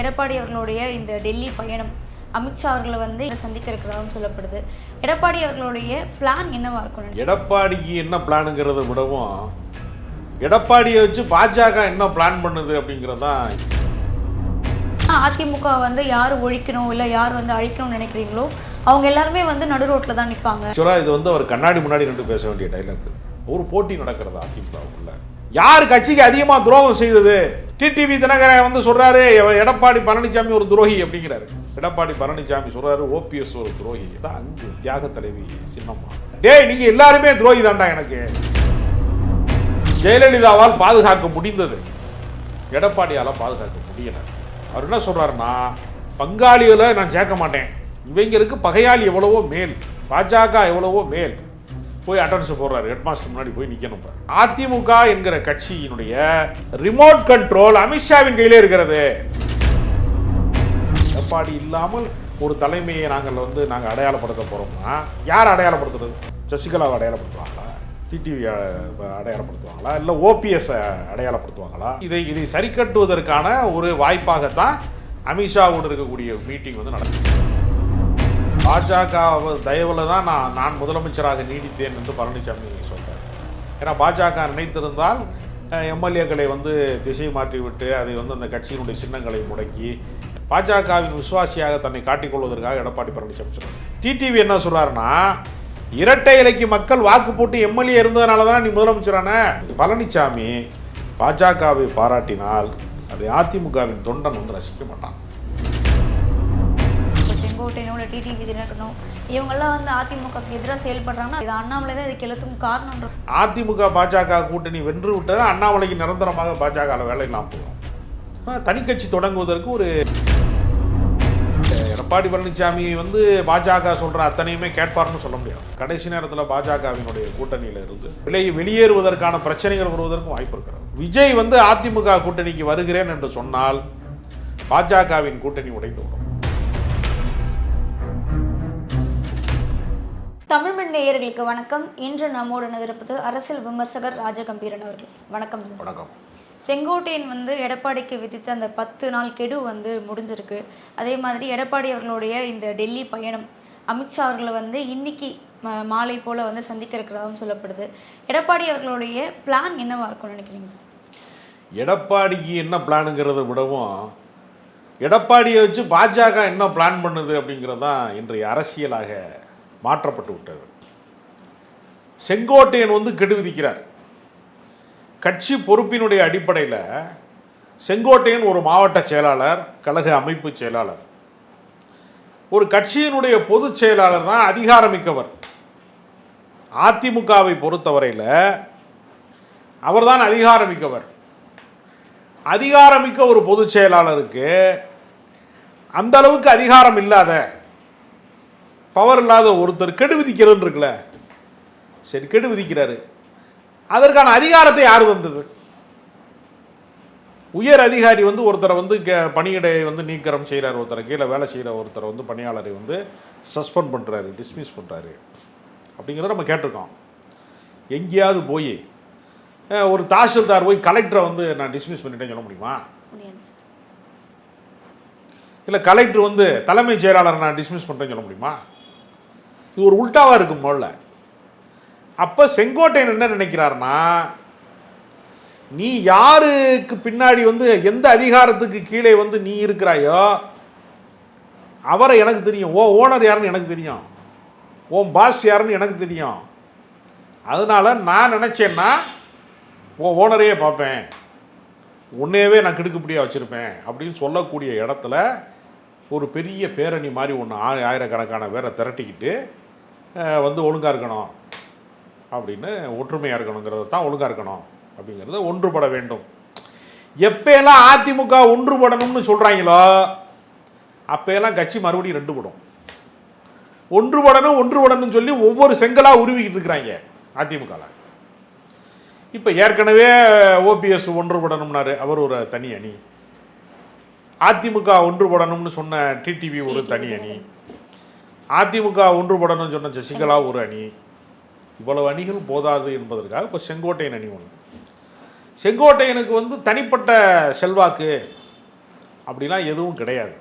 எடப்பாடி அவர்களுடைய இந்த டெல்லி பயணம் அமித்ஷா அவர்களை வந்து சந்திக்க இருக்கிறதாகவும் சொல்லப்படுது. எடப்பாடி அவர்களுடைய பிளான் என்னவா இருக்கும்? எடப்பாடிக்கு என்ன பிளானுங்கிறத விடவும் எடப்பாடியை வச்சு பாஜக என்ன பிளான் பண்ணுது அப்படிங்கிறது அதிமுக வந்து யார் ஒழிக்கணும் இல்லை யார் வந்து அழிக்கணும்னு நினைக்கிறீங்களோ அவங்க எல்லாருமே வந்து நடு ரோட்டில் தான் நிற்பாங்க ஆக்சுவலாக இது வந்து அவர் கண்ணாடி முன்னாடி நின்று பேச வேண்டிய டைலாக் ஒரு போட்டி நடக்கிறது அதிமுகவுக்குள்ள? யார் கட்சிக்கு அதிகமாக துரோகம் செய்தது? டிடிவி தினகரன் வந்து சொல்றாரு எடப்பாடி பழனிசாமி ஒரு துரோகி அப்படிங்கிறாரு. எடப்பாடி பழனிசாமி சொல்றாரு ஓபிஎஸ் ஒரு துரோகி. தான் அங்கு தியாக தலைவி சின்னம்மா. டேய் நீங்க எல்லாருமே துரோகி தான்டா எனக்கு. ஜெயலலிதாவால் பாதுகாக்க முடிந்தது. எடப்பாடியால் பாதுகாக்க முடியல. அவர் என்ன சொல்றாருன்னா பங்காளிகளை நான் சேர்க்க மாட்டேன். இவங்களுக்கு பகையாளி எவ்வளவோ மேல் பாஜக எவ்வளவோ மேல். போய் அட்டன்ஸ் போடுறாரு. ஹெட்மாஸ்டர் முன்னாடி போய் நிற்கணும் இப்ப. அதிமுக என்கிற கட்சியினுடைய ரிமோட் கண்ட்ரோல் அமித்ஷாவின் கையிலே இருக்கிறது. எடப்பாடி இல்லாமல் ஒரு தலைமையை நாங்கள் வந்து நாங்கள் அடையாளப்படுத்த போகிறோம்னா யார் அடையாளப்படுத்துறது? சசிகலாவை அடையாளப்படுத்துவாங்களா? டிடிவி அடையாளப்படுத்துவாங்களா? இல்லை ஓபிஎஸ் அடையாளப்படுத்துவாங்களா? இதை இதை சரி கட்டுவதற்கான ஒரு வாய்ப்பாகத்தான் அமித்ஷாவோடு இருக்கக்கூடிய மீட்டிங் வந்து நடக்குது. பாஜக தயவில் தான் நான் நான் முதலமைச்சராக நீடித்தேன் என்று பழனிசாமி சொல்றார். ஏன்னா பாஜக நினைத்திருந்தால் எம்எல்ஏக்களை வந்து திசை மாற்றிவிட்டு அதை வந்து அந்த கட்சியினுடைய சின்னங்களை முடக்கி பாஜகவின் விசுவாசியாக தன்னை காட்டிக்கொள்வதற்காக எடப்பாடி பழனிசாமி சொல்றார் டிடிவி என்ன சொல்றாருன்னா இரட்டை இலைக்கு மக்கள் வாக்கு போட்டு எம்எல்ஏ இருந்ததுனால தான் நீ முதலமைச்சரான? பழனிசாமி பாஜகவை பாராட்டினால் அதை அதிமுகவின் தொண்டன் வந்து ரசிக்க மாட்டான். செங்கோட்டையனோட டிடிவி தினகரனோ இவங்கெல்லாம் வந்து அதிமுகக்கு எதிராக செயல்படுறாங்கன்னா இது அண்ணாமலை தான் இதுக்கு எல்லாத்துக்கும் காரணம் அதிமுக பாஜக கூட்டணி வென்று விட்டது அண்ணாமலைக்கு நிரந்தரமாக பாஜக வேலை இல்லாமல் போகும். தனிக்கட்சி தொடங்குவதற்கு ஒரு எடப்பாடி பழனிசாமி வந்து பாஜக சொல்கிற அத்தனையுமே கேட்பார்னு சொல்ல முடியாது. கடைசி நேரத்தில் பாஜகவினுடைய கூட்டணியில் இருந்து விலை வெளியேறுவதற்கான பிரச்சனைகள் வருவதற்கும் வாய்ப்பு இருக்கிறது. விஜய் வந்து அதிமுக கூட்டணிக்கு வருகிறேன் என்று சொன்னால் பாஜகவின் கூட்டணி உடைந்து விடும். வரும் தமிழ்மண் நேயர்களுக்கு வணக்கம். இன்று நம்மோடு நிதிரப்பது அரசியல் விமர்சகர் ராஜகம்பீரன் அவர்கள். வணக்கம் சார். வணக்கம். செங்கோட்டையன் வந்து எடப்பாடிக்கு விதித்த அந்த பத்து நாள் கெடு வந்து முடிஞ்சிருக்கு. அதே மாதிரி எடப்பாடி அவர்களுடைய இந்த டெல்லி பயணம் அமித்ஷா அவர்களை வந்து இன்னைக்கு மாலை போல் வந்து சந்திக்க இருக்கிறதாகவும் சொல்லப்படுது. எடப்பாடி அவர்களுடைய பிளான் என்னவா இருக்கும்னு நினைக்கிறீங்க சார்? எடப்பாடிக்கு என்ன பிளானுங்கிறத விடவும் எடப்பாடியை வச்சு பாஜக என்ன பிளான் பண்ணுது அப்படிங்கிறது தான் இன்றைய அரசியலாக மாற்றப்பட்டு விட்டது. செங்கோட்டையன் வந்து கெடு விதிக்கிறார். கட்சி பொறுப்பினுடைய அடிப்படையில் செங்கோட்டையன் ஒரு மாவட்ட செயலாளர் கழக அமைப்பு செயலாளர். ஒரு கட்சியினுடைய பொதுச் செயலாளர் தான் அதிகாரமிக்கவர். அதிமுகவை பொறுத்தவரையில் அவர்தான் அதிகாரமிக்கவர். அதிகாரமிக்க ஒரு பொதுச் செயலாளருக்கு அந்த அளவுக்கு அதிகாரம் இல்லாத பவர் இல்லாத ஒருத்தர் கெடு விதிக்கிறதுன்னு இருக்குல்ல? சரி கெடு விதிக்கிறாரு. அதற்கான அதிகாரத்தை யார் வந்தது? உயர் அதிகாரி வந்து ஒருத்தரை வந்து கே- பணியிடை வந்து நீக்கரம் செய்கிறார் ஒருத்தரை கீழே வேலை செய்கிற ஒருத்தரை வந்து பணியாளரை வந்து சஸ்பெண்ட் பண்ணுறாரு டிஸ்மிஸ் பண்ணுறாரு அப்படிங்கிறத நம்ம கேட்டிருக்கோம். எங்கேயாவது போய் ஒரு தாசில்தார் போய் கலெக்டரை வந்து நான் டிஸ்மிஸ் பண்ணிட்டேன்னு சொல்ல முடியுமா? இல்லை கலெக்டர் வந்து தலைமைச் செயலாளரை நான் டிஸ்மிஸ் பண்ணுறேன்னு சொல்ல முடியுமா? இது ஒரு உல்ட்டாவாக இருக்கும் முதல்ல அப்போ செங்கோட்டையன் என்ன நினைக்கிறாருன்னா நீ யாருக்கு பின்னாடி வந்து எந்த அதிகாரத்துக்கு கீழே வந்து நீ இருக்கிறாயோ அவரை எனக்கு தெரியும். ஓ ஓனர் யாருன்னு எனக்கு தெரியும். உன் பாஸ் யாருன்னு எனக்கு தெரியும். அதனால் நான் நினச்சேன்னா ஓ ஓனரையே பார்ப்பேன். உன்னையவே நான் கிடுக்குப்படியாக வச்சுருப்பேன். அப்படின்னு சொல்லக்கூடிய இடத்துல ஒரு பெரிய பேரணி மாதிரி ஒன்று ஆயிரக்கணக்கான பேரை திரட்டிக்கிட்டு வந்து ஒழுங்காக இருக்கணும். அப்படின்னு ஒற்றுமையாக இருக்கணுங்கிறத தான் ஒழுங்காக இருக்கணும். அப்படிங்கிறத ஒன்றுபட வேண்டும். எப்பயெல்லாம் அதிமுக ஒன்றுபடணும்னு சொல்கிறாங்களோ அப்போயெல்லாம் கட்சி மறுபடியும் ரெண்டு படும் ஒன்றுபடணும் ஒன்றுபடணும்னு சொல்லி ஒவ்வொரு செங்கலாக உருவிக்கிட்டு இருக்கிறாங்க அதிமுகவில் இப்போ ஏற்கனவே ஓபிஎஸ் ஒன்றுபடணும்னாரு. அவர் ஒரு தனி அணி. அதிமுக ஒன்றுபடணும்னு சொன்ன டிடிவி ஒரு தனி அணி. அதிமுக ஒன்றுபடணும்னு சொன்ன சசிகலா ஒரு அணி. இவ்வளவு அணிகள் போதாது என்பதற்காக இப்போ செங்கோட்டையன் அணி ஒன்று செங்கோட்டையனுக்கு வந்து தனிப்பட்ட செல்வாக்கு அப்படிலாம் எதுவும் கிடையாது.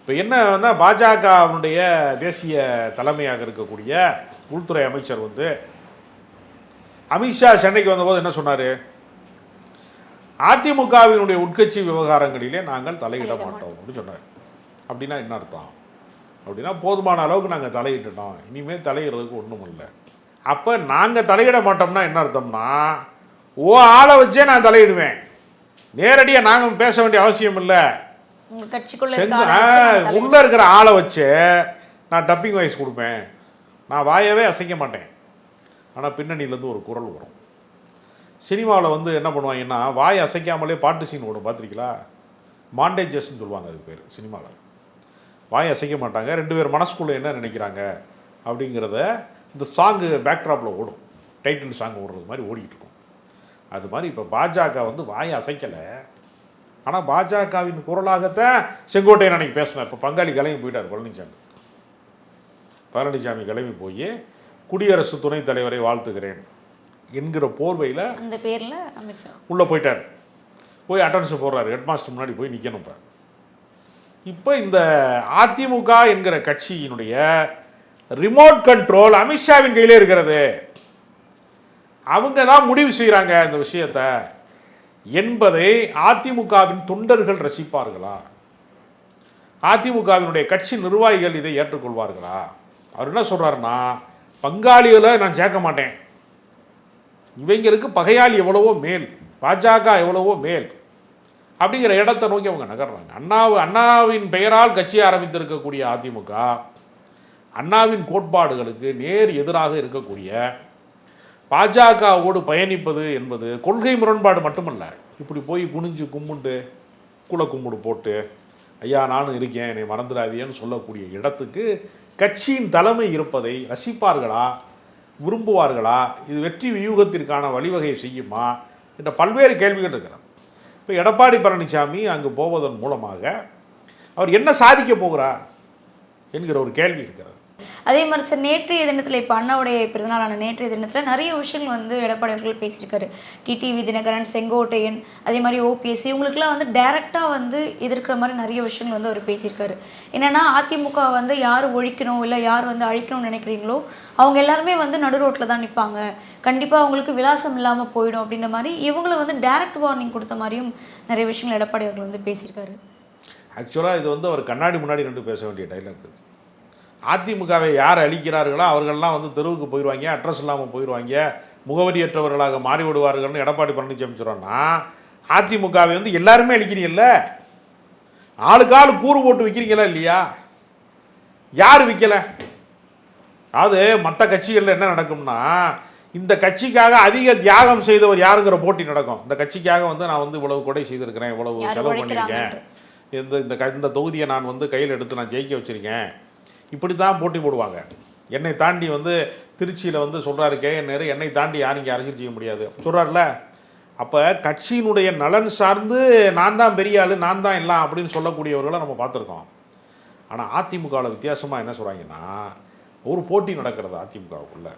இப்போ என்னன்னா பாஜகவினுடைய தேசிய தலைமையாக இருக்கக்கூடிய உள்துறை அமைச்சர் வந்து அமித்ஷா சென்னைக்கு வந்தபோது என்ன சொன்னார்? அதிமுகவினுடைய உட்கட்சி விவகாரங்களிலே நாங்கள் தலையிட தலையிட மாட்டோம். அப்படின்னு சொன்னார். அப்படின்னா என்ன அர்த்தம்? அப்படின்னா போதுமான அளவுக்கு நாங்கள் தலையிட்டுட்டோம். இனிமேல் தலையிடுறதுக்கு ஒன்றும் இல்லை. அப்போ நாங்கள் தலையிட மாட்டோம்னா என்ன அர்த்தம்னா ஓ ஆளை வச்சே நான் தலையிடுவேன். நேரடியாக நாங்கள் பேச வேண்டிய அவசியம் இல்லை. உள்ள இருக்கிற ஆளை வச்சு நான் டப்பிங் வாய்ஸ் கொடுப்பேன். நான் வாயவே அசைக்க மாட்டேன். ஆனால் பின்னணியிலேருந்து ஒரு குரல் வரும். சினிமாவில் வந்து என்ன பண்ணுவாங்கன்னா வாய் அசைக்காமலே பாட்டு சீன் ஓடும். பார்த்துருக்கீங்களா? மாண்டேஜஸ்ன்னு சொல்லுவாங்க அது பேர் சினிமாவில் வாய் அசைக்க மாட்டாங்க. ரெண்டு பேர் மனசுக்குள்ளே என்ன நினைக்கிறாங்க? அப்படிங்கிறத இந்த சாங்கு பேக்ட்ராப்பில் ஓடும். டைட்டில் சாங் ஓடுறது மாதிரி ஓடிக்கிட்டு இருக்கும். அது மாதிரி இப்போ பாஜக வந்து வாயை அசைக்கலை. ஆனால் பாஜகவின் குரலாகத்தான் செங்கோட்டையன் அன்னைக்கு பேசினார். இப்போ பங்காளி கிளம்பி போயிட்டார் பழனிசாமி பழனிசாமி கிளம்பி போய் குடியரசு துணைத் தலைவரை வாழ்த்துகிறேன் என்கிற போர்வையில் அந்த பேர்ல உள்ளே போயிட்டார். போய் அட்டன்ஸ் போடுறாரு. ஹெட்மாஸ்டர் முன்னாடி போய் நிற்கணும் இப்போ இப்போ இந்த அதிமுக என்கிற கட்சியினுடைய ரிமோட் கண்ட்ரோல் அமித்ஷாவின் கையிலே இருக்கிறது. அவங்க தான் முடிவு செய்கிறாங்க இந்த விஷயத்த. என்பதை அதிமுகவின் தொண்டர்கள் ரசிப்பார்களா? அதிமுகவினுடைய கட்சி நிர்வாகிகள் இதை ஏற்றுக்கொள்வார்களா? அவர் என்ன சொல்கிறாருன்னா பங்காளிகளை நான் சேர்க்க மாட்டேன். இவங்களுக்கு பகையாளி எவ்வளவோ மேல் பாஜக எவ்வளவோ மேல். அப்படிங்கிற இடத்தை நோக்கி அவங்க நகர்றாங்க. அண்ணாவு அண்ணாவின் பெயரால் கட்சி ஆரம்பித்திருக்கக்கூடிய அதிமுக அண்ணாவின் கோட்பாடுகளுக்கு நேர் எதிராக இருக்கக்கூடிய பாஜகவோடு பயணிப்பது என்பது கொள்கை முரண்பாடு மட்டுமல்ல. இப்படி போய் குனிஞ்சு கும்பிட்டு குல கும்பிடு போட்டு ஐயா நானும் இருக்கேன் என்னை மறந்துடாதேன்னு சொல்லக்கூடிய இடத்துக்கு கட்சியின் தலைமை இருப்பதை ரசிப்பார்களா? விரும்புவார்களா? இது வெற்றி வியூகத்திற்கான வழிவகை செய்யுமா? என்ற பல்வேறு கேள்விகள் இருக்கிறது. இப்போ எடப்பாடி பழனிசாமி அங்கு போவதன் மூலமாக அவர் என்ன சாதிக்க போகிறார் என்கிற ஒரு கேள்வி இருக்கிறது. அதே மாதிரி சார் நேற்றைய தினத்தில் இப்போ அண்ணாவுடைய பிறந்தநாளான நேற்றைய தினத்தில் நிறைய விஷயங்கள் வந்து எடப்பாடி அவர்கள் பேசியிருக்காரு. டிடிவி தினகரன் செங்கோட்டையன் அதே மாதிரி ஓபிஎஸ் இவங்களுக்குலாம் வந்து டைரெக்டாக வந்து எதிர்க்கிற மாதிரி நிறைய விஷயங்கள் வந்து அவர் பேசியிருக்காரு. என்னென்னா அதிமுக வந்து யார் ஒழிக்கணும் இல்லை யார் வந்து அழிக்கணும்னு நினைக்கிறீங்களோ அவங்க எல்லாருமே வந்து நடு ரோட்டில் தான் நிற்பாங்க கண்டிப்பாக அவங்களுக்கு விலாசம் இல்லாமல் போயிடும் அப்படின்ற மாதிரி இவங்களை வந்து டைரக்ட் வார்னிங் கொடுத்த மாதிரியும் நிறைய விஷயங்கள் எடப்பாடி அவர்கள் வந்து பேசியிருக்காரு. ஆக்சுவலாக இது வந்து அவர் கண்ணாடி முன்னாடி நின்று பேச வேண்டிய டைலாக் அதிமுகவை யார் அழிக்கிறார்களோ அவர்கள்லாம் வந்து தெருவுக்கு போயிடுவாங்க அட்ரஸ் இல்லாமல் போயிடுவாங்க முகவரியற்றவர்களாக மாறி விடுவார்கள்னு எடப்பாடி பழனிசாமி சொல்கிறான்னா அதிமுகவை வந்து எல்லாருமே அழிக்கிறீங்கல்ல? ஆளுக்கு ஆளு கூறு போட்டு விற்கிறீங்களா இல்லையா? யார் விற்கலை அதாவது மற்ற கட்சிகளில் என்ன நடக்கும்னா இந்த கட்சிக்காக அதிக தியாகம் செய்தவர் யாருங்கிற போட்டி நடக்கும். இந்த கட்சிக்காக வந்து நான் வந்து இவ்வளவு கொடை செய்திருக்கிறேன் இவ்வளவு செலவு. பண்ணியிருக்கேன். இந்த இந்த க இந்த தொகுதியை நான் வந்து கையில் எடுத்து நான் ஜெயிக்க வச்சிருக்கேன். இப்படி தான் போட்டி போடுவாங்க. என்னை தாண்டி வந்து திருச்சியில் வந்து சொல்கிறாரு கே என் என்னை தாண்டி யாரும் இங்கே அரசியல் செய்ய முடியாது. சொல்கிறார்ல அப்போ கட்சியினுடைய நலன் சார்ந்து நான் தான் பெரிய ஆளு நான் தான் எல்லாம் அப்படின்னு சொல்லக்கூடியவர்களை நம்ம பார்த்துருக்கோம். ஆனால் அதிமுகவில் வித்தியாசமாக என்ன சொல்கிறாங்கன்னா ஒரு போட்டி நடக்கிறது அதிமுகவுக்குள்ள.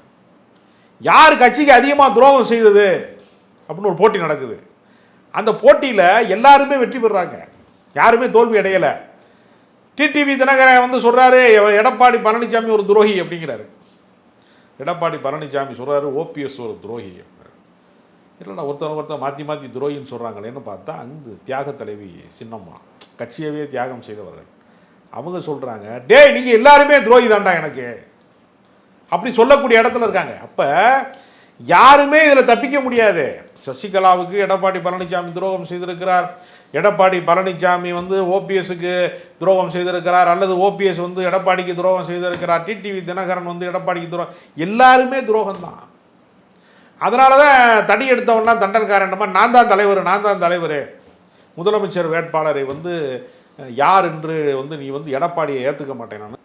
யார் கட்சிக்கு அதிகமாக துரோகம் செய்யுது அப்படின்னு ஒரு போட்டி நடக்குது. அந்த போட்டியில் எல்லாருமே வெற்றி பெறுறாங்க. யாருமே தோல்வி அடையலை. டிடிவி தினகரன் வந்து சொல்கிறாரு எடப்பாடி பழனிசாமி ஒரு துரோகி அப்படிங்கிறாரு. எடப்பாடி பழனிசாமி சொல்கிறாரு ஓபிஎஸ் ஒரு துரோகி இல்லைண்ணா ஒருத்தர் ஒருத்தர் மாற்றி மாற்றி துரோகின்னு சொல்கிறாங்களேன்னு பார்த்தா அந்த தியாக தலைவி சின்னம்மா. கட்சியவே தியாகம் செய்தவர்கள். அவங்க சொல்கிறாங்க டேய் நீங்கள் எல்லாருமே துரோகி தாண்டா எனக்கு. அப்படி சொல்லக்கூடிய இடத்துல இருக்காங்க. அப்போ யாருமே இதில் தப்பிக்க முடியாது. சசிகலாவுக்கு எடப்பாடி பழனிசாமி துரோகம் செய்திருக்கிறார். எடப்பாடி பழனிசாமி வந்து ஓபிஎஸ்க்கு துரோகம் செய்திருக்கிறார் அல்லது ஓபிஎஸ் வந்து எடப்பாடிக்கு துரோகம் செய்திருக்கிறார் டிடிவி தினகரன் வந்து எடப்பாடிக்கு துரோகம் எல்லாருமே துரோகம் தான் அதனால தான் தடி எடுத்தவன்னா தண்டல்காரன் நான் தான் தலைவர் நான் தான் தலைவர். முதலமைச்சர் வேட்பாளரை வந்து யார் என்று வந்து நீ வந்து எடப்பாடியை ஏற்றுக்க மாட்டேன் நான்.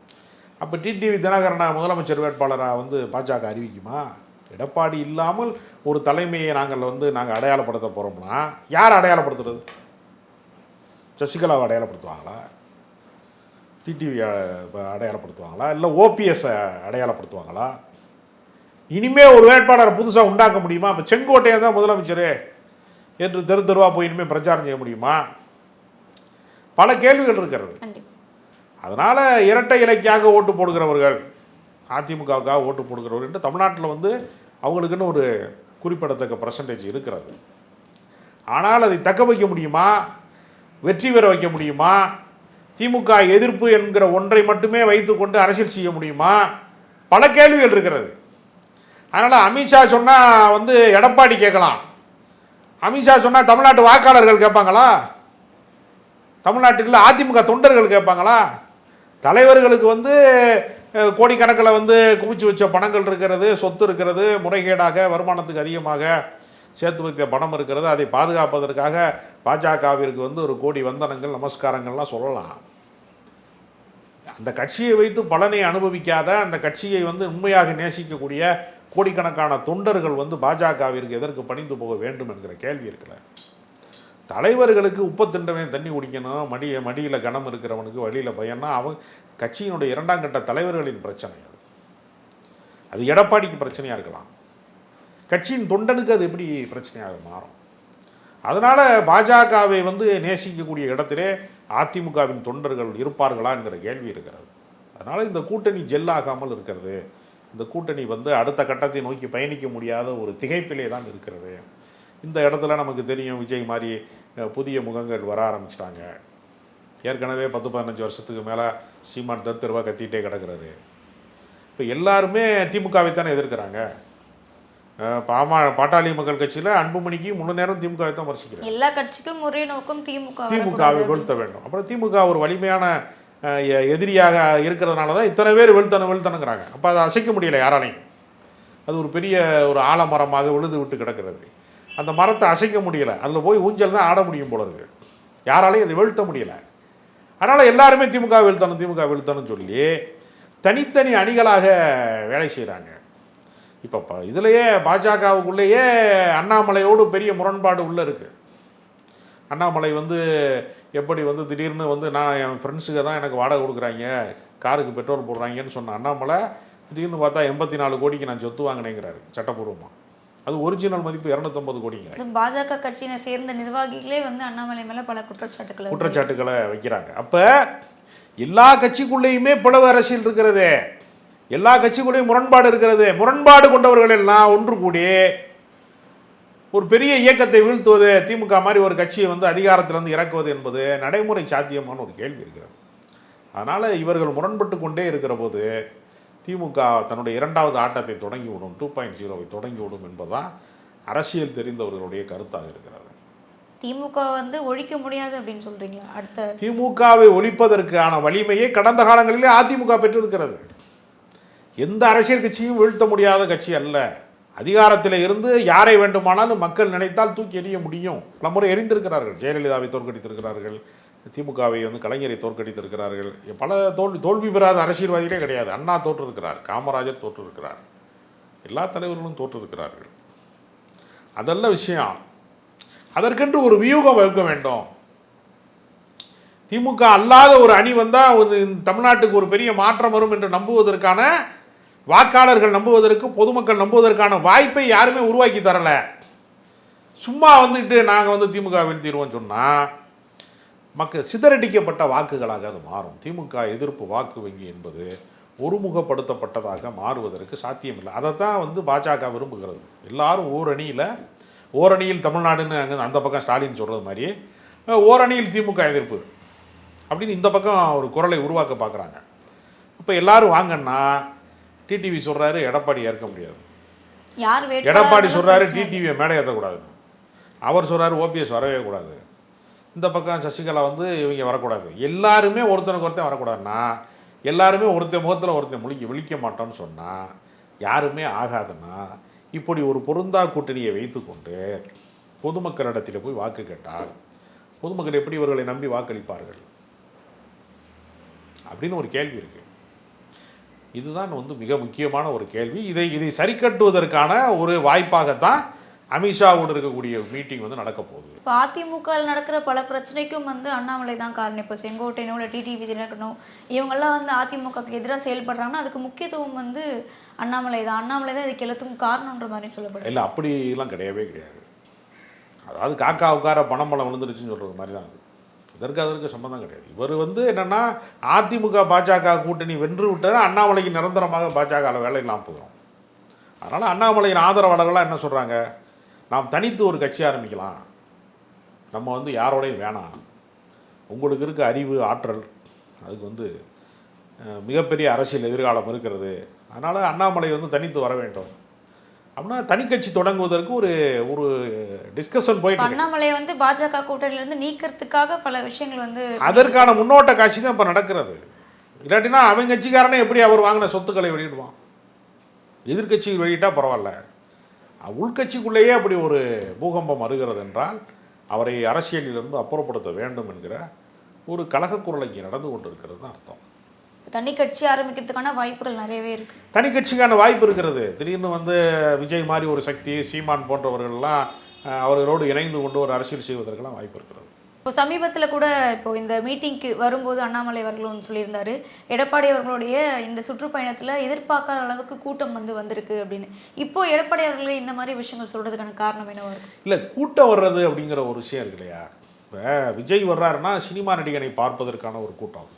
அப்போ டிடிவி தினகரனை முதலமைச்சர் வேட்பாளராக வந்து பாஜக அறிவிக்குமா? எடப்பாடி இல்லாமல் ஒரு தலைமையை நாங்கள் வந்து நாங்கள் அடையாளப்படுத்த போகிறோம்னா யார் அடையாளப்படுத்துறது? சசிகலாவை அடையாளப்படுத்துவாங்களா? டிடிவி அடையாளப்படுத்துவாங்களா? இல்லை ஓபிஎஸ் அடையாளப்படுத்துவாங்களா? இனிமே ஒரு வேட்பாளரை புதுசாக உண்டாக்க முடியுமா? இப்போ செங்கோட்டையன் தான் முதலமைச்சர் என்று தெரு தெருவா போய் இனிமேல் பிரச்சாரம் செய்ய முடியுமா? பல கேள்விகள் இருக்கிறது. அதனால் இரட்டை இலைக்காக ஓட்டு போடுகிறவர்கள் அதிமுகவுக்காக ஓட்டு போடுகிறவர்கள் என்று தமிழ்நாட்டில் வந்து அவங்களுக்குன்னு ஒரு குறிப்பிடத்தக்க பர்சன்டேஜ் இருக்கிறது. ஆனால் அதை தக்க வைக்க முடியுமா? வெற்றி பெற வைக்க முடியுமா? திமுக எதிர்ப்பு என்கிற ஒன்றை மட்டுமே வைத்துக்கொண்டு அரசியல் செய்ய முடியுமா? பல கேள்விகள் இருக்கிறது. அதனால் அமித்ஷா சொன்னால் வந்து எடப்பாடி கேட்கலாம். அமித்ஷா சொன்னால் தமிழ்நாட்டு வாக்காளர்கள் கேட்பாங்களா? தமிழ்நாட்டில் அதிமுக தொண்டர்கள் கேட்பாங்களா? தலைவர்களுக்கு வந்து கோடிக்கணக்கில் வந்து குவிச்சு வச்ச பணங்கள் இருக்கிறது சொத்து இருக்கிறது முறைகேடாக வருமானத்துக்கு அதிகமாக. சேர்த்து வைத்த பணம் இருக்கிறது அதை பாதுகாப்பதற்காக பாஜகவிற்கு வந்து ஒரு கோடி வந்தனங்கள் நமஸ்காரங்கள்லாம் சொல்லலாம். அந்த கட்சியை வைத்து பலனை அனுபவிக்காத அந்த கட்சியை வந்து உண்மையாக நேசிக்கக்கூடிய கோடிக்கணக்கான தொண்டர்கள் வந்து பாஜகவிற்கு எதற்கு பணிந்து போக வேண்டும் என்கிற கேள்வி இருக்கல தலைவர்களுக்கு உப்பு திண்டவன் தண்ணி குடிக்கணும் மடிய மடியில் கனம் இருக்கிறவனுக்கு வழியில் பயன்னா அவன் கட்சியினுடைய இரண்டாம் கட்ட தலைவர்களின் பிரச்சனை அது. அது எடப்பாடிக்கு பிரச்சனையாக இருக்கலாம். கட்சியின் தொண்டனுக்கு அது எப்படி பிரச்சனையாக மாறும்? அதனால் பாஜகவை வந்து நேசிக்கக்கூடிய இடத்திலே அதிமுகவின் தொண்டர்கள் இருப்பார்களா என்கிற கேள்வி இருக்கிறது. அதனால் இந்த கூட்டணி ஜெல்லாகாமல் இருக்கிறது. இந்த கூட்டணி வந்து அடுத்த கட்டத்தை நோக்கி பயணிக்க முடியாத ஒரு திகைப்பிலே தான் இருக்கிறது. இந்த இடத்துல நமக்கு தெரியும் விஜய் மாதிரி புதிய முகங்கள் வர ஆரம்பிச்சிட்டாங்க. ஏற்கனவே பத்து பதினஞ்சு வருஷத்துக்கு மேலே சீமான் தத்துருவா கத்திகிட்டே கிடக்கிறாரு. இப்போ எல்லாருமே திமுகவை தானே எதிர்க்கிறாங்க. பாமா பாட்டாளி மக்கள் கட்சியில் அன்புமணிக்கு முழு நேரம் திமுகவை தான் வரிசிக்கிறாங்க எல்லா கட்சிக்கும் ஒரே நோக்கம் திமுக திமுகவை வீழ்த்த வேண்டும். அப்புறம் திமுக ஒரு வலிமையான எதிரியாக இருக்கிறதுனால தான் இத்தனை பேர் வீழ்த்தணும் வீழ்த்தணுங்கிறாங்க. அப்போ அதை அசைக்க முடியல யாராலையும். அது ஒரு பெரிய ஒரு ஆலமரமாக விழுது விட்டு கிடக்கிறது. அந்த மரத்தை அசைக்க முடியல. அதில் போய் ஊஞ்சல் தான் ஆட முடியும் போல இருக்கு. யாராலையும் அதை வீழ்த்த முடியல. அதனால் எல்லாருமே திமுக வீழ்த்தணும் திமுக வீழ்த்தணும்னு சொல்லி தனித்தனி அணிகளாக வேலை செய்கிறாங்க இப்போ இதுலேயே பாஜகவுக்குள்ளேயே அண்ணாமலையோடு பெரிய முரண்பாடு உள்ளே இருக்குது அண்ணாமலை வந்து எப்படி வந்து திடீர்னு வந்து நான் என் ஃப்ரெண்ட்ஸுக்கு தான் எனக்கு வாடகை கொடுக்குறாங்க காருக்கு பெட்ரோல் போடுறாங்கன்னு சொன்ன அண்ணாமலை திடீர்னு பார்த்தா எண்பத்தி நாலு கோடிக்கு நான் சொத்து வாங்கினேங்கிறாரு சட்டப்பூர்வமாக அது ஒரிஜினல் மதிப்பு இரநூத்தம்பது கோடிங்க. பாஜக கட்சியினை சேர்ந்த நிர்வாகிகளே வந்து அண்ணாமலை மேல பல குற்றச்சாட்டுகளை குற்றச்சாட்டுகளை வைக்கிறாங்க. அப்போ எல்லா கட்சிக்குள்ளேயுமே பிளவு அரசியல் இருக்கிறது. எல்லா கட்சிக்குள்ளேயும் முரண்பாடு இருக்கிறது. முரண்பாடு கொண்டவர்கள் எல்லாம் ஒன்று கூடி ஒரு பெரிய இயக்கத்தை வீழ்த்துவது திமுக மாதிரி ஒரு கட்சியை வந்து அதிகாரத்திலிருந்து இறக்குவது என்பது நடைமுறை சாத்தியமான ஒரு கேள்வி இருக்கிறது. அதனால் இவர்கள் முரண்பட்டு கொண்டே இருக்கிற போது திமுக தன்னுடைய இரண்டாவது ஆட்டத்தை தொடங்கி விடும் டூ பாயிண்ட் ஜீரோவை தொடங்கி விடும் என்பதுதான் அரசியல் தெரிந்தவர்களுடைய கருத்தாக இருக்கிறது. திமுக வந்து ஒழிக்க முடியாது அப்படின்னு சொல்றீங்களா? அடுத்த திமுகவை ஒழிப்பதற்கான வலிமையை கடந்த காலங்களிலே அதிமுக பெற்றிருக்கிறது. எந்த அரசியல் கட்சியும் வீழ்த்த முடியாத கட்சி அல்ல. அதிகாரத்தில் இருந்து யாரை வேண்டுமானாலும் மக்கள் நினைத்தால் தூக்கி எறிய முடியும். பல முறை எறிந்திருக்கிறார்கள் ஜெயலலிதாவை தோற்கடித்திருக்கிறார்கள். திமுகவை வந்து கலைஞரை தோற்கடித்திருக்கிறார்கள். பல தோல்வி தோல்வி பெறாத அரசியல்வாதிகளே கிடையாது. அண்ணா தோற்றிருக்கிறார். காமராஜர் தோற்றிருக்கிறார். எல்லா தலைவர்களும் தோற்றிருக்கிறார்கள். அதல்ல விஷயம் அதற்கென்று ஒரு வியூகம் வகுக்க வேண்டும். திமுக அல்லாத ஒரு அணி வந்தால் ஒரு தமிழ்நாட்டுக்கு ஒரு பெரிய மாற்றம் வரும் என்று நம்புவதற்கான வாக்காளர்கள் நம்புவதற்கு பொதுமக்கள் நம்புவதற்கான வாய்ப்பை யாருமே உருவாக்கி தரல. சும்மா வந்துட்டு நாங்கள் வந்து திமுக வீழ்த்திடுவோம் சொன்னால் மக்கள் சிதறடிக்கப்பட்ட வாக்குகளாக அது மாறும். திமுக எதிர்ப்பு வாக்கு வங்கி என்பது ஒருமுகப்படுத்தப்பட்டதாக மாறுவதற்கு சாத்தியமில்லை. தான் வந்து பாஜக விரும்புகிறது. எல்லாரும் ஓரணியில் ஓரணியில் தமிழ்நாடுன்னு அங்கே அந்த பக்கம் ஸ்டாலின் சொல்கிறது மாதிரி ஓரணியில் திமுக எதிர்ப்பு அப்படின்னு இந்த பக்கம் ஒரு குரலை உருவாக்க பார்க்குறாங்க. இப்போ எல்லோரும் வாங்கன்னா டிடிவி சொல்கிறாரு எடப்பாடி ஏற்க முடியாது. யார் எடப்பாடி சொல்கிறாரு. டிடிவியை மேடை ஏற்றக்கூடாது அவர் சொல்கிறாரு ஓபிஎஸ் வரவே கூடாது. இந்த பக்கம் சசிகலா வந்து இவங்க வரக்கூடாது. எல்லாருமே ஒருத்தனுக்கு ஒருத்தன் வரக்கூடாதுன்னா எல்லாருமே ஒருத்தன் முகத்தில் ஒருத்தன் முழிக்க விழிக்க மாட்டோம்னு சொன்னால் யாருமே ஆகாதுன்னா இப்படி ஒரு பொருந்தா கூட்டணியை வைத்துக்கொண்டு பொதுமக்களிடத்தில் போய் வாக்கு கேட்டால் பொதுமக்கள் எப்படி இவர்களை நம்பி வாக்களிப்பார்கள்? அப்படின்னு ஒரு கேள்வி இருக்குது இதுதான் வந்து மிக முக்கியமான ஒரு கேள்வி. இதை இதை சரி கட்டுவதற்கான ஒரு வாய்ப்பாகத்தான் அமித்ஷாவோடு இருக்கக்கூடிய மீட்டிங் வந்து நடக்க போகுது. இப்போ அதிமுக நடக்கிற பல பிரச்சனைக்கும் வந்து அண்ணாமலை தான் காரணம். இப்போ செங்கோட்டையனோ இல்லை டிடிவி தினகரனோ இவங்கெல்லாம் வந்து அதிமுகக்கு எதிராக செயல்படுறாங்கன்னா அதுக்கு முக்கியத்துவம் வந்து அண்ணாமலை தான். அண்ணாமலை தான் இதுக்கு எல்லாத்துக்கும் காரணன்ற மாதிரி சொல்லப்படுது. இல்லை அப்படிலாம் கிடையவே கிடையாது. அதாவது காக்கா உட்கார பணம் பழம் விழுந்துருச்சுன்னு சொல்கிறது மாதிரி தான் அது. இதற்கு அதற்கு சம்மந்தம் கிடையாது. இவர் வந்து என்னென்னா அதிமுக பாஜக கூட்டணி வென்று விட்டார் அண்ணாமலைக்கு நிரந்தரமாக பாஜகவில் வேலை இல்லாமல் போகிறோம் அதனால் அண்ணாமலையின் ஆதரவாளர்களாக என்ன சொல்கிறாங்க நாம் தனித்து ஒரு கட்சி ஆரம்பிக்கலாம். நம்ம வந்து யாரோடையும் வேணாம். உங்களுக்கு இருக்க அறிவு ஆற்றல் அதுக்கு வந்து மிகப்பெரிய அரசியல் எதிர்காலம் இருக்கிறது. அதனால் அண்ணாமலை வந்து தனித்து வர வேண்டும். அப்படின்னா தனி கட்சி தொடங்குவதற்கு ஒரு ஒரு டிஸ்கஷன் போயிட்டு இருக்கு. அண்ணாமலையை வந்து பாஜக கூட்டணியில இருந்து நீக்கிறதுக்காக பல விஷயங்கள் வந்து அதற்கான முன்னோட்ட காட்சி தான் இப்போ நடக்கிறது. இல்லாட்டினா அவன் கட்சிக்காரனே எப்படி அவர் வாங்கின சொத்துக்களை வெளியிடுவான்? எதிர்க்கட்சி வெளியிட்டா பரவாயில்ல. உள்கட்சிக்குள்ளேயே அப்படி ஒரு பூகம்பம் வருகிறது என்றால் அவரை அரசியலிலிருந்து அப்புறப்படுத்த வேண்டும் என்கிற ஒரு கலகக் குரல் இங்கே நடந்து கொண்டிருக்கிறது தான் அர்த்தம். தனி கட்சி ஆரம்பிக்கிறதுக்கான வாய்ப்புகள் நிறையவே இருக்கு. தனி கட்சிக்கான வாய்ப்பு இருக்கிறது. திடீர்னு வந்து விஜய் மாதிரி ஒரு சக்தி சீமான் போன்றவர்கள்லாம் அவர்களோடு இணைந்து கொண்டு ஒரு அரசியல் செய்வதற்கெல்லாம் வாய்ப்பு இருக்கிறது. இப்போ சமீபத்தில் கூட இப்போ இந்த மீட்டிங்க்கு வரும்போது அண்ணாமலை அவர்கள் ஒன்று சொல்லியிருந்தாரு எடப்பாடி அவர்களுடைய இந்த சுற்றுப்பயணத்தில் எதிர்பார்க்காத அளவுக்கு கூட்டம் வந்து வந்திருக்கு அப்படின்னு. இப்போ எடப்பாடி அவர்களே இந்த மாதிரி விஷயங்கள் சொல்றதுக்கான காரணம் என்னவா இருக்கு? இல்லை கூட்டம் வர்றது அப்படிங்கிற ஒரு விஷயம் இருக்கு இல்லையா? இப்போ விஜய் வர்றாருன்னா சினிமா நடிகனை பார்ப்பதற்கான ஒரு கூட்டம்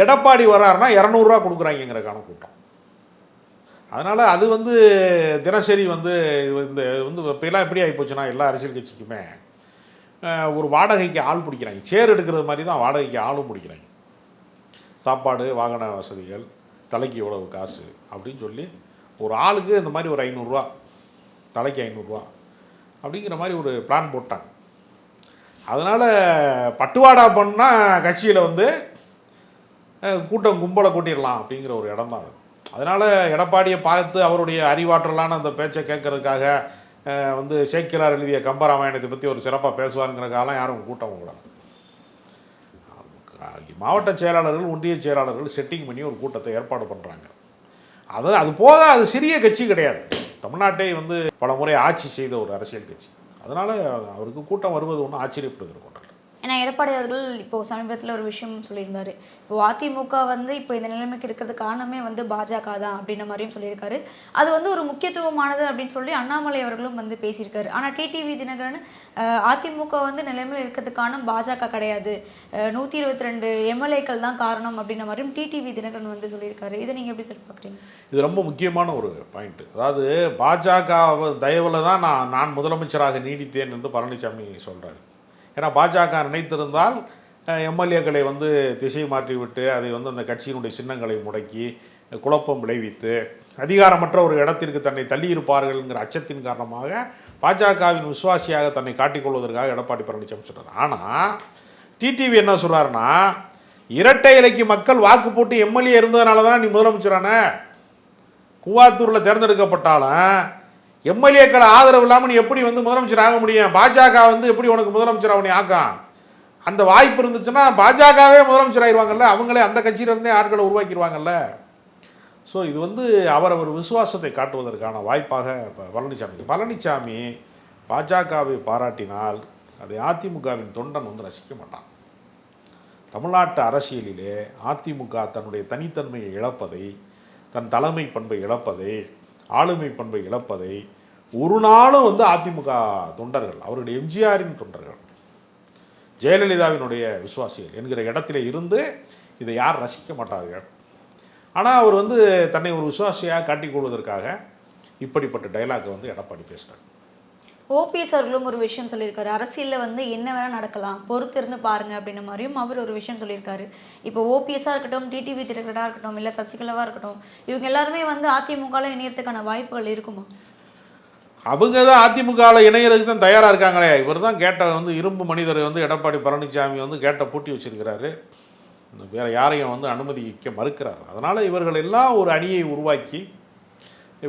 எடப்பாடி வர்றாருன்னா இரநூறுவா கொடுக்குறாங்கிறக்கான கூட்டம் அதனால் அது வந்து தினசரி வந்து இந்த வந்து இப்போலாம் எப்படி ஆகிப்போச்சுன்னா எல்லா அரசியல் கட்சிக்குமே ஒரு வாடகைக்கு ஆள் பிடிக்கிறாங்க. சேர் எடுக்கிறது மாதிரி தான் வாடகைக்கு ஆளும் பிடிக்கிறாங்க. சாப்பாடு வாகன வசதிகள் தலைக்கு எவ்வளவு காசு அப்படின்னு சொல்லி ஒரு ஆளுக்கு இந்த மாதிரி ஒரு ஐநூறுரூவா தலைக்கு ஐநூறுரூவா அப்படிங்கிற மாதிரி ஒரு பிளான் போட்டாங்க. அதனால் பட்டுவாடா பண்ணால் கட்சியில் வந்து கூட்டம் கும்பலை கூட்டிடலாம் அப்படிங்கிற ஒரு இடம் தான் அது. அதனால் எடப்பாடியை பார்த்து அவருடைய அறிவாற்றலான அந்த பேச்சை கேட்கறதுக்காக வந்து சேக்கிரார் எழுதிய கம்பராமாயணத்தை பற்றி ஒரு சிறப்பாக பேசுவாருங்கிறக்காகலாம் யாரும் கூட்டம் கூடாது மாவட்ட செயலாளர்கள் ஒன்றிய செயலாளர்கள் செட்டிங் பண்ணி ஒரு கூட்டத்தை ஏற்பாடு பண்ணுறாங்க அது அது போக அது சிறிய கட்சி கிடையாது. தமிழ்நாட்டை வந்து பல முறை ஆட்சி செய்த ஒரு அரசியல் கட்சி. அதனால் அவருக்கு கூட்டம் வருவது ஒன்றும் ஆச்சரியப்படுவதற்கு ஏன்னா எடப்பாடி அவர்கள் இப்போ சமீபத்தில் ஒரு விஷயம் சொல்லியிருந்தார். இப்போ அதிமுக வந்து இப்போ இந்த நிலைமைக்கு இருக்கிறது காரணமே வந்து பாஜக தான் அப்படின்ற மாதிரியும் சொல்லியிருக்காரு. அது வந்து ஒரு முக்கியத்துவமானது அப்படின்னு சொல்லி அண்ணாமலை அவர்களும் வந்து பேசியிருக்காரு. ஆனால் டிடிவி தினகரன் அதிமுக வந்து நிலைமையில் இருக்கிறதுக்கான பாஜக கிடையாது. நூற்றி இருபத்தி ரெண்டு எம்எல்ஏக்கள் தான் காரணம் அப்படின்ற மாதிரியும் டிடிவி தினகரன் வந்து சொல்லியிருக்காரு. இதை நீங்கள் எப்படி சார் பார்க்குறீங்க? இது ரொம்ப முக்கியமான ஒரு பாயிண்ட் அதாவது பாஜக தயவில் தான் நான் நான் முதலமைச்சராக நீடித்தேன் என்று பழனிசாமி சொல்கிறாரு ஏன்னா பாஜக நினைத்திருந்தால் எம்எல்ஏக்களை வந்து திசை மாற்றிவிட்டு அதை வந்து அந்த கட்சியினுடைய சின்னங்களை முடக்கி குழப்பம் விளைவித்து அதிகாரமற்ற ஒரு இடத்திற்கு தன்னை தள்ளியிருப்பார்கள்ங்கிற அச்சத்தின் காரணமாக பாஜகவின் விசுவாசியாக தன்னை காட்டிக்கொள்வதற்காக எடப்பாடி பழனிசாமி சொல்கிறார் ஆனால் டிடிவி என்ன சொல்கிறாருன்னா இரட்டை இலைக்கு மக்கள் வாக்கு போட்டு எம்எல்ஏ இருந்ததுனால தான் நீ முதலமைச்சரான? கூவாத்தூரில் தேர்ந்தெடுக்கப்பட்டாலும் எம்எல்ஏக்கள் ஆதரவு இல்லாமல் நீ எப்படி வந்து முதலமைச்சர் ஆக முடியும்? பாஜக வந்து எப்படி உனக்கு முதலமைச்சர் அவனை ஆக்கான் அந்த வாய்ப்பு இருந்துச்சுன்னா பாஜகவே முதலமைச்சர் ஆயிடுவாங்கல்ல அவங்களே அந்த கட்சியிலிருந்தே ஆட்களை உருவாக்கிடுவாங்கல்ல? ஸோ இது வந்து அவரவர் விசுவாசத்தை காட்டுவதற்கான வாய்ப்பாக இப்போ பழனிசாமி பழனிசாமி பாஜகவை பாராட்டினால் அதை அதிமுகவின் தொண்டன் வந்து ரசிக்க மாட்டான். தமிழ்நாட்டு அரசியலிலே அதிமுக தன்னுடைய தனித்தன்மையை இழப்பதை தன் தலைமை பண்பை இழப்பதை ஆளுமை பண்பை இழப்பதை ஒரு நாளும் வந்து அதிமுக தொண்டர்கள் அவருடைய எம்ஜிஆரின் தொண்டர்கள் ஜெயலலிதாவினுடைய விசுவாசிகள் என்கிற இடத்திலே இருந்து இதை யார் ரசிக்க மாட்டார்கள்? ஆனால் அவர் வந்து தன்னை ஒரு விசுவாசியாக காட்டிக்கொள்வதற்காக இப்படிப்பட்ட டைலாக் வந்து எடப்பாடி பேசுகிறார் ஓபிஎஸ் அவர்களும் ஒரு விஷயம் சொல்லியிருக்காரு. அரசியலில் வந்து என்ன வேணால் நடக்கலாம். பொறுத்திருந்து பாருங்க அப்படின்ன மாதிரியும் அவர் ஒரு விஷயம் சொல்லியிருக்காரு. இப்போ ஓபிஎஸ்ஸாக இருக்கட்டும் டிடிவி திரைக்கடாக இருக்கட்டும் இல்லை சசிகலாவாக இருக்கட்டும் இவங்க எல்லாருமே வந்து அதிமுகவில் இணையத்துக்கான வாய்ப்புகள் இருக்குமா? அவங்க தான் அதிமுகவில் இணையறதுக்கு தான் தயாராக இருக்காங்களே. இவர் தான் கேட்ட வந்து இரும்பு மனிதர் வந்து எடப்பாடி பழனிசாமி வந்து கேட்ட பூட்டி வச்சிருக்கிறாரு. வேற யாரையும் வந்து அனுமதிக்க மறுக்கிறார். அதனால் இவர்கள் எல்லாம் ஒரு அணியை உருவாக்கி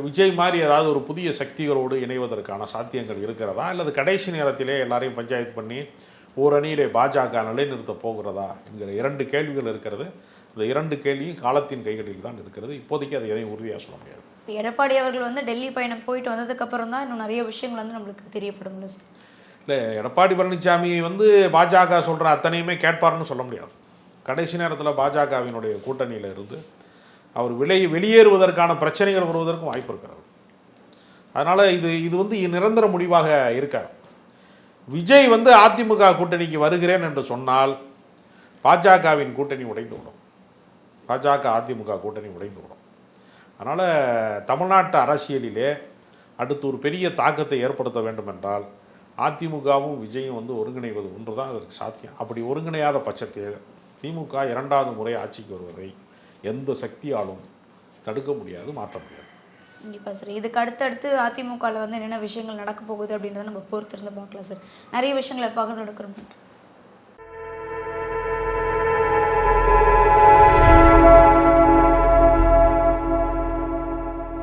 விஜய் மாதிரி ஏதாவது ஒரு புதிய சக்திகளோடு இணைவதற்கான சாத்தியங்கள் இருக்கிறதா? அல்லது கடைசி நேரத்திலே எல்லாரையும் பஞ்சாயத்து பண்ணி ஒரு அணியிலே பாஜக நிலைநிறுத்த போகிறதா? என்கிற இரண்டு கேள்விகள் இருக்கிறது. இந்த இரண்டு கேள்வியும் காலத்தின் கைகளில் தான் இருக்கிறது. இப்போதைக்கு அதை எதையும் உறுதியாக சொல்ல முடியாது. எடப்பாடி அவர்கள் வந்து டெல்லி பயணம் போயிட்டு வந்ததுக்கப்புறம் தான் இன்னும் நிறைய விஷயங்கள் வந்து நம்மளுக்கு தெரியப்படும்ல சார் இல்லை எடப்பாடி பழனிசாமி வந்து பாஜக சொல்கிற அத்தனையுமே கேட்பார்னு சொல்ல முடியாது. கடைசி நேரத்தில் பாஜகவினுடைய கூட்டணியில் இருந்து அவர் விலை வெளியேறுவதற்கான பிரச்சனைகள் வருவதற்கும் வாய்ப்பு இருக்கிறது. அதனால் இது இது வந்து நிரந்தர முடிவாக இருக்காது. விஜய் வந்து அதிமுக கூட்டணிக்கு வருகிறேன் என்று சொன்னால் பாஜகவின் கூட்டணி உடைந்து விடும் பாஜக அதிமுக கூட்டணி உடைந்து விடும் அதனால் தமிழ்நாட்டு அரசியலிலே அடுத்து ஒரு பெரிய தாக்கத்தை ஏற்படுத்த வேண்டும் என்றால் அதிமுகவும் விஜயும் வந்து ஒருங்கிணைவது ஒன்று தான் அதற்கு சாத்தியம். அப்படி ஒருங்கிணையாத பட்சத்தில் திமுக இரண்டாவது முறை ஆட்சிக்கு வருவதை எந்த சக்தியாலும் தடுக்க முடியாது மாற்ற முடியாது. கண்டிப்பாக சார். இதுக்கு அடுத்தடுத்து அதிமுகவில் வந்து என்னென்ன விஷயங்கள் நடக்க போகுது அப்படின்றத நம்ம பொறுத்திருந்து பார்க்கலாம் சார். நிறைய விஷயங்களை பகிர்ந்து நடக்கிறோம்